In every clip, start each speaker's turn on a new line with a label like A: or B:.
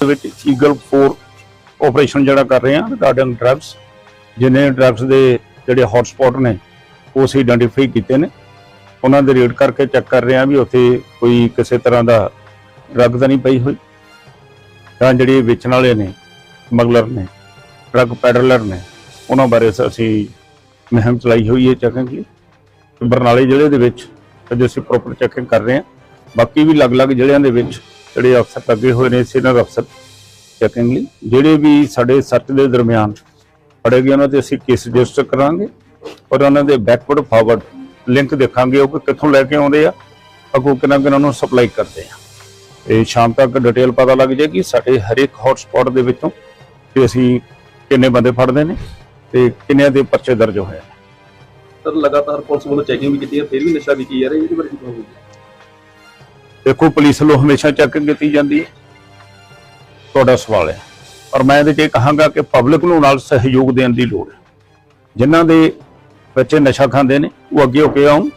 A: ਦੇ ਵਿੱਚ eagle 4 operation ਜਿਹੜਾ ਕਰ ਰਹੇ ਹਾਂ ਰਿਗਾਰਡਿੰਗ ਡਰੱਗਸ ਜਿਨੇ ਡਰੱਗਸ ਦੇ ਜਿਹੜੇ ਹੌਟ ਸਪੌਟ ਨੇ, ਉਹ ਅਸੀਂ ਆਇਡੈਂਟੀਫਾਈ ਕੀਤੇ ਨੇ। ਉਹਨਾਂ ਦੇ ਰੇਡ ਕਰਕੇ ਚੈੱਕ ਕਰ ਰਹੇ ਹਾਂ ਵੀ ਉੱਥੇ ਕੋਈ ਕਿਸੇ ਤਰ੍ਹਾਂ ਦਾ ਡਰੱਗ ਤਾਂ ਨਹੀਂ ਪਈ ਹੋਈ। ਤਾਂ ਜਿਹੜੇ ਵੇਚਣ ਵਾਲੇ ਨੇ ਸਮਗਲਰ ਨੇ ਡਰੱਗ ਪੈਡਲਰ ਨੇ, ਉਹਨਾਂ ਬਾਰੇ ਅਸੀਂ ਮੁਹਿੰਮ ਚਲਾਈ ਹੋਈ ਹੈ ਚੈਕਿੰਗ ਲਈ। ਤੇ ਬਰਨਾਲੇ ਜ਼ਿਲ੍ਹੇ ਦੇ ਵਿੱਚ ਅੱਜ ਅਸੀਂ ਪ੍ਰੋਪਰ ਚੈਕਿੰਗ ਕਰ ਰਹੇ ਹਾਂ। ਬਾਕੀ ਵੀ ਅਲੱਗ-ਅਲੱਗ ਜ਼ਿਲ੍ਹਿਆਂ ਦੇ ਵਿੱਚ ਜਿਹੜੇ ਅਫਸਰ ਲੱਗੇ ਹੋਏ ਨੇ ਸੀਨੀਅਰ ਅਫਸਰ ਚੈਕਿੰਗ ਲਈ ਜਿਹੜੇ ਵੀ ਸਾਡੇ ਸਰਚ ਦੇ ਦਰਮਿਆਨ ਫੜੇ ਗਏ, ਉਹਨਾਂ ਤੇ ਅਸੀਂ ਕੇਸ ਰਜਿਸਟਰ ਕਰਾਂਗੇ ਔਰ ਉਹਨਾਂ ਦੇ ਬੈਕਵਰਡ ਫਾਰਵਰਡ ਲਿੰਕ ਦੇਖਾਂਗੇ ਉਹ ਕਿ ਕਿੱਥੋਂ ਲੈ ਕੇ ਆਉਂਦੇ ਆ, ਅੱਗੋਂ ਕਿੰਨਾ ਕਿੰਨਾ ਨੂੰ ਸਪਲਾਈ ਕਰਦੇ ਆ। ਇਹ ਸ਼ਾਮ ਤੱਕ ਡਿਟੇਲ ਪਤਾ ਲੱਗ ਜਾਏਗੀ ਸਾਡੇ ਹਰੇਕ ਹੌਟ ਸਪੌਟ ਦੇ ਵਿੱਚੋਂ ਕਿ ਅਸੀਂ ਕਿੰਨੇ ਬੰਦੇ ਫੜਦੇ ਨੇ ਤੇ ਕਿੰਨਿਆਂ ਦੇ ਪਰਚੇ ਦਰਜ ਹੋਏ ਨੇ।
B: ਸਰ, ਲਗਾਤਾਰ ਪੁਲਿਸ ਵੱਲੋਂ ਚੈਕਿੰਗ ਵੀ ਕੀਤੀ ਹੈ, ਫਿਰ ਵੀ ਨਸ਼ਾ ਵਿਕੀ ਜਾ ਰਿਹਾ, ਇਹਦੇ ਬਾਰੇ ਕੀ ਕਹੋਗੇ?
A: ਦੇਖੋ, ਪੁਲਿਸ ਵੱਲੋਂ ਹਮੇਸ਼ਾ ਚੈਕਿੰਗ ਕੀਤੀ ਜਾਂਦੀ ਹੈ। ਤੁਹਾਡਾ ਸਵਾਲ ਹੈ। ਪਰ ਮੈਂ ਇਹਦੇ 'ਚ ਇਹ ਕਹਾਂਗਾ ਕਿ ਪਬਲਿਕ ਨੂੰ ਨਾਲ ਸਹਿਯੋਗ ਦੇਣ ਦੀ ਲੋੜ ਹੈ। ਜਿਨ੍ਹਾਂ ਦੇ ਬੱਚੇ ਨਸ਼ਾ ਖਾਂਦੇ ਨੇ, ਉਹ ਅੱਗੇ ਹੋ ਕੇ ਆਉਣ।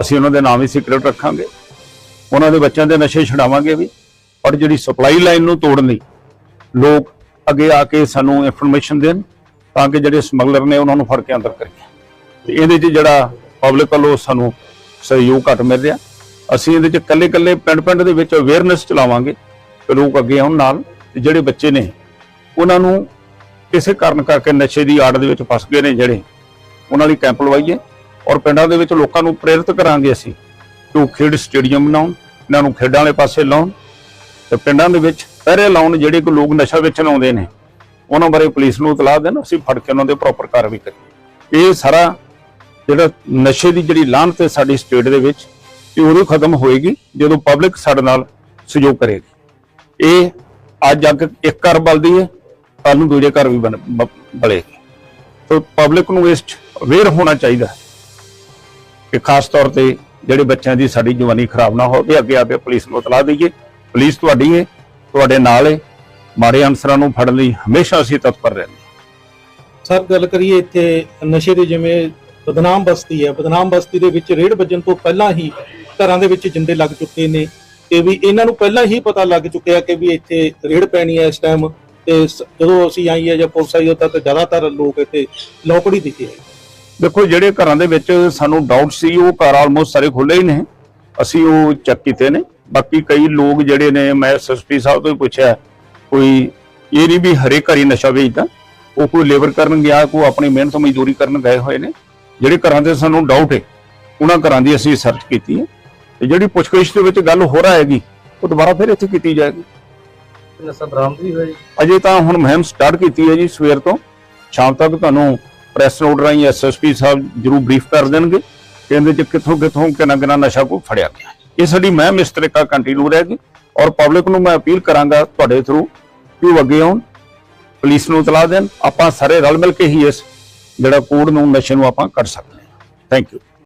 A: ਅਸੀਂ ਉਹਨਾਂ ਦੇ ਨਾਮ ਹੀ ਸੀਕ੍ਰੇਟ ਰੱਖਾਂਗੇ। ਉਹਨਾਂ ਦੇ ਬੱਚਿਆਂ ਦੇ ਨਸ਼ੇ ਛਡਾਵਾਂਗੇ ਵੀ। ਔਰ ਜਿਹੜੀ ਸਪਲਾਈ ਲਾਈਨ ਨੂੰ ਤੋੜਨ ਲਈ ਲੋਕ ਅੱਗੇ ਆ ਕੇ ਸਾਨੂੰ ਇਨਫੋਰਮੇਸ਼ਨ ਦੇਣ, ਤਾਂ ਕਿ ਜਿਹੜੇ ਸਮਗਲਰ ਨੇ ਉਹਨਾਂ ਨੂੰ ਫੜ ਕੇ ਅੰਦਰ ਕਰੀਏ। ਤੇ ਇਹਦੇ 'ਚ ਜਿਹੜਾ ਪਬਲਿਕ ਵੱਲੋਂ ਸਾਨੂੰ ਸਹਿਯੋਗ ਘੱਟ ਮਿਲ ਰਿਹਾ। ਅਸੀਂ ਇਹਦੇ 'ਚ ਕੱਲੇ-ਕੱਲੇ ਪਿੰਡ-ਪਿੰਡ ਦੇ ਵਿੱਚ ਅਵੇਅਰਨੈਸ ਚਲਾਵਾਂਗੇ ਕਿ ਲੋਕ ਅੱਗੇ ਆਉਣ ਨਾਲ ਤੇ ਜਿਹੜੇ ਬੱਚੇ ਨੇ, ਉਹਨਾਂ ਨੂੰ ਕਿਸੇ ਕਾਰਨ ਕਰਕੇ ਨਸ਼ੇ ਦੀ ਆੜ ਦੇ ਵਿੱਚ ਫਸ ਗਏ ਨੇ ਜਿਹੜੇ, ਉਹਨਾਂ ਲਈ ਕੈਂਪ ਲਵਾਈਏ ਔਰ ਪਿੰਡਾਂ ਦੇ ਵਿੱਚ ਲੋਕਾਂ ਨੂੰ ਪ੍ਰੇਰਿਤ ਕਰਾਂਗੇ ਅਸੀਂ ਕਿ ਉਹ ਖੇਡ ਸਟੇਡੀਅਮ ਬਣਾਉਣ, ਇਹਨਾਂ ਨੂੰ ਖੇਡਾਂ ਵਾਲੇ ਪਾਸੇ ਲਾਉਣ ਤੇ ਪਿੰਡਾਂ ਦੇ ਵਿੱਚ ਪਹਿਰੇ ਲਾਉਣ ਜਿਹੜੇ ਕੋ ਲੋਕ ਨਸ਼ਾ ਵੇਚਣ ਆਉਂਦੇ ਨੇ, ਉਹਨਾਂ ਬਾਰੇ ਪੁਲਿਸ ਨੂੰ ਇਤਲਾਹ ਦੇਣ, ਅਸੀਂ ਫੜ ਕੇ ਉਹਨਾਂ ਦੇ ਪ੍ਰੋਪਰ ਕਾਰਵਾਈ ਕਰੀਏ। ਇਹ ਸਾਰਾ ਜਿਹੜਾ ਨਸ਼ੇ ਦੀ ਜਿਹੜੀ ਲਾਹਨਤ ਹੈ ਸਾਡੀ ਸਟੇਟ ਦੇ ਵਿੱਚ ਇਹ ਉਦੋਂ ਖਤਮ ਹੋਏਗੀ ਜਦੋਂ ਪਬਲਿਕ ਸਾਡੇ ਨਾਲ ਸਹਿਯੋਗ ਕਰੇਗੀ। ਇਹ ਅੱਜ ਅੱਗ ਇੱਕ ਘਰ ਬਲਦੀ ਹੈ ਕੱਲ ਨੂੰ ਦੂਜੇ ਘਰ ਵੀ ਬਣ- ਬ- ਬਲੇਗੀ। ਤਾਂ ਪਬਲਿਕ ਨੂੰ ਇਸ ਅਵੇਅਰ ਹੋਣਾ ਚਾਹੀਦਾ ਹੈ ਕਿ ਖਾਸ ਤੌਰ ਤੇ ਜਿਹੜੇ ਬੱਚਿਆਂ ਦੀ ਸਾਡੀ ਜਵਾਨੀ ਖਰਾਬ ਨਾ ਹੋਵੇ, ਅੱਗੇ ਆ ਕੇ ਪੁਲਿਸ ਨੂੰ ਇਤਲਾਹ ਦਈਏ। ਪੁਲਿਸ ਤੁਹਾਡੀ ਹੈ, ਤੁਹਾਡੇ ਨਾਲ ਹੈ। ਮਾੜੇ ਅਨਸਰਾਂ ਨੂੰ ਫੜਨ ਲਈ ਹਮੇਸ਼ਾ ਅਸੀਂ ਤਤਪਰ ਰਹਿੰਦੇ
C: ਸਰ, ਗੱਲ ਕਰੀਏ ਇੱਥੇ ਨਸ਼ੇ ਦੇ ਜਿਵੇਂ ਬਦਨਾਮ ਬਸਤੀ ਹੈ, ਬਦਨਾਮ ਬਸਤੀ ਦੇ ਵਿੱਚ ਰੇਡ ਵੱਜਣ ਤੋਂ ਪਹਿਲਾਂ ਹੀ ਘਰਾਂ ਦੇ ਵਿੱਚ ਜਿੰਦੇ ਲੱਗ ਚੁੱਕੇ ਨੇ ਤੇ ਵੀ ਇਹਨਾਂ ਨੂੰ ਪਹਿਲਾਂ ਹੀ ਪਤਾ ਲੱਗ ਚੁੱਕਿਆ ਕਿ ਵੀ ਇੱਥੇ ਰੇੜ ਪੈਣੀ ਹੈ ਇਸ ਟਾਈਮ ਤੇ ਸ- ਜਦੋਂ ਅਸੀਂ ਆਈਏ ਜਾਂ ਪੁਲਿਸ ਆਈ ਉਦੋਂ ਤੱਕ ਜ਼ਿਆਦਾਤਰ ਲੋਕ ਇੱਥੇ ਲੌਕੜੀ ਦਿੱਤੇ ਦਿਖੇ
A: ਦੇਖੋ, ਜਿਹੜੇ ਘਰਾਂ ਦੇ ਵਿੱਚ ਸਾਨੂੰ ਡਾਊਟ ਸੀ, ਉਹ ਘਰ ਆਲਮੋਸਟ ਸਾਰੇ ਖੁੱਲੇ ਹੀ ਨੇ। ਅਸੀਂ ਉਹ ਚੈੱਕ ਕੀਤੇ ਨੇ। ਬਾਕੀ ਕਈ ਲੋਕ ਜਿਹੜੇ ਨੇ, ਮੈਂ ਐਸਐਸਪੀ ਸਾਹਿਬ ਤੋਂ ਵੀ ਪੁੱਛਿਆ, ਕੋਈ ਇਹ ਨਹੀਂ ਵੀ ਹਰੇ ਘਰ ਹੀ ਨਸ਼ਾ ਵੇਚਦਾ। ਉਹ ਕੋਈ ਲੇਬਰ ਕਰਨ ਗਿਆ, ਕੋਈ ਆਪਣੀ ਮਿਹਨਤ ਮਜ਼ਦੂਰੀ ਕਰਨ ਗਏ ਹੋਏ ਨੇ। ਜਿਹੜੇ ਘਰਾਂ ਦੇ ਸਾਨੂੰ ਡਾਊਟ ਹੈ, ਉਹਨਾਂ ਘਰਾਂ ਦੀ ਅਸੀਂ ਸਰਚ ਕੀਤੀ ਹੈ। ਤੇ ਜਿਹੜੀ ਪੁੱਛਗਿੱਛ ਦੇ ਵਿੱਚ ਗੱਲ ਹੋ ਰਹੀ ਉਹ ਦੁਬਾਰਾ ਫਿਰ ਇੱਥੇ ਕੀਤੀ ਜਾਏਗੀ।
B: ਨਸ਼ਾ ਬਰਾਮਦ ਵੀ ਹੋਇਆ ਜੀ।
A: ਅਜੇ ਤਾਂ ਹੁਣ ਮੁਹਿੰਮ ਸਟਾਰਟ ਕੀਤੀ ਹੈ ਜੀ ਸਵੇਰ ਤੋਂ। ਸ਼ਾਮ ਤੱਕ ਤੁਹਾਨੂੰ ਪ੍ਰੈਸ ਨੋਟ ਰਾਹੀਂ ਐਸਐਸਪੀ ਸਾਹਿਬ ਜਰੂਰ ਬਰੀਫ ਕਰ ਦੇਣਗੇ। ਕਿ ਇਹਦੇ ਚ ਕਿੱਥੋਂ ਕਿੱਥੋਂ ਕਿੰਨਾ ਕਿੰਨਾ ਨਸ਼ਾ ਕੋ ਫੜਿਆ ਗਿਆ। ਇਹ ਸਾਡੀ ਮੁਹਿੰਮ ਇਸ ਤਰੀਕਾ ਕੰਟੀਨਿਊ ਰਹੇਗੀ ਔਰ ਪਬਲਿਕ ਨੂੰ ਮੈਂ ਅਪੀਲ ਕਰਾਂਗਾ ਤੁਹਾਡੇ ਥਰੂ ਕਿ ਉਹ ਅੱਗੇ ਆਉਣ ਪੁਲਿਸ ਨੂੰ ਇਤਲਾਹ ਦੇਣ। ਆਪਾਂ ਸਾਰੇ ਰਲ ਮਿਲ ਕੇ ਹੀ ਇਸ ਜਿਹੜਾ ਕੋਡ ਨੂੰ ਨਸ਼ੇ ਨੂੰ ਆਪਾਂ ਕੱਢ ਸਕਦੇ ਹਾਂ। Thank you